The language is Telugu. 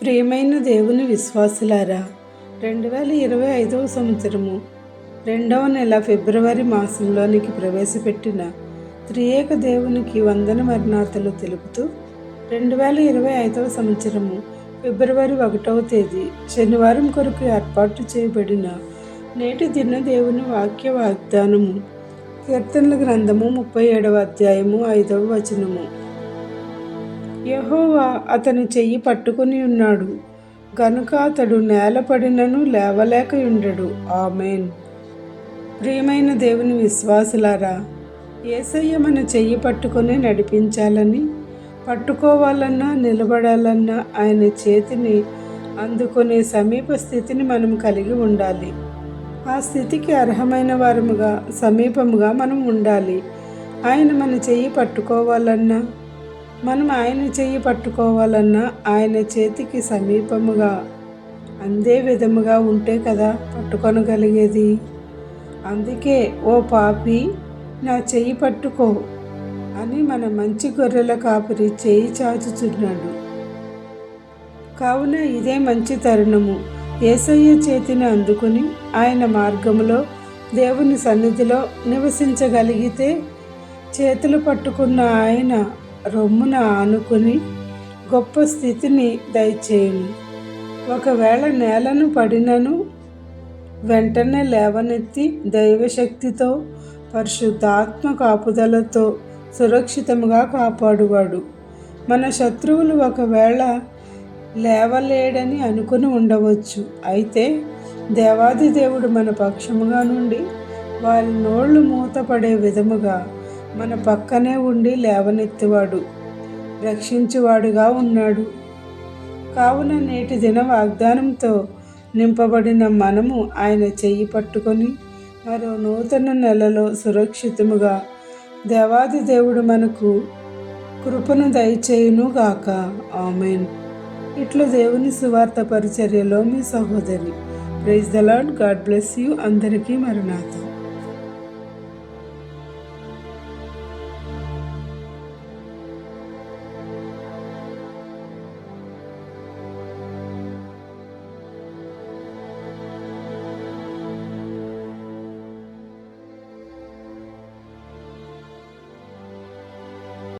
ప్రియమైన దేవుని విశ్వాసులారా రెండు వేల ఇరవై ఐదవ సంవత్సరము రెండవ నెల ఫిబ్రవరి మాసంలోనికి ప్రవేశపెట్టిన త్రియేక దేవునికి వందన మరణాతలు తెలుపుతూ రెండు వేల ఇరవై ఐదవ సంవత్సరము ఫిబ్రవరి ఒకటవ తేదీ శనివారం కొరకు ఏర్పాటు చేయబడిన నేటి దిన దేవుని వాక్య వాగ్దానము కీర్తనల గ్రంథము ముప్పై ఏడవ అధ్యాయము ఐదవ వచనము. యహోవా అతని చెయ్యి పట్టుకుని ఉన్నాడు. గనుక అతడు నేలపడినను లేవలేక ఉండడు ఆమెన్. ప్రియమైన దేవుని విశ్వాసులారా ఏసయ్య మన చెయ్యి పట్టుకొని నడిపించాలని పట్టుకోవాలన్నా నిలబడాలన్నా ఆయన చేతిని అందుకునే సమీప స్థితిని మనం కలిగి ఉండాలి. ఆ స్థితికి అర్హమైన వారముగా సమీపముగా మనం ఉండాలి. ఆయన మన చెయ్యి పట్టుకోవాలన్నా మనం ఆయన చెయ్యి పట్టుకోవాలన్నా ఆయన చేతికి సమీపముగా అందే విధముగా ఉంటే కదా పట్టుకొనగలిగేది? అందుకే ఓ పాపి నా చెయ్యి పట్టుకో అని మన మంచి గొర్రెల కాపురి చేయి చాచుచున్నాడు. కావున ఇదే మంచి తరుణము. ఏసయ్య చేతిని అందుకుని ఆయన మార్గములో దేవుని సన్నిధిలో నివసించగలిగితే చేతులు పట్టుకున్న ఆయన రొమ్మున ఆనుకుని గొప్ప స్థితిని దయచేయను ఒకవేళ నేలను పడినను వెంటనే లేవనెత్తి దైవశక్తితో పరిశుద్ధాత్మ కాపుదలతో సురక్షితంగా కాపాడువాడు. మన శత్రువులు ఒకవేళ లేవలేడని అనుకుని ఉండవచ్చు. అయితే దేవాది దేవుడు మన పక్షముగా నుండి వారి నోళ్ళు మూతపడే విధముగా మన పక్కనే ఉండి లేవనెత్తువాడు రక్షించువాడుగా ఉన్నాడు. కావున నేటి దిన వాగ్దానంతో నింపబడిన మనము ఆయన చెయ్యి పట్టుకొని మరో నూతన నెలలో సురక్షితముగా దేవాది దేవుడు మనకు కృపను దయచేయును గాక. ఆమెన్. ఇట్లా దేవుని సువార్త పరిచర్యలో మీ సహోదరి. Praise the Lord God bless you. అందరికీ మరణాథం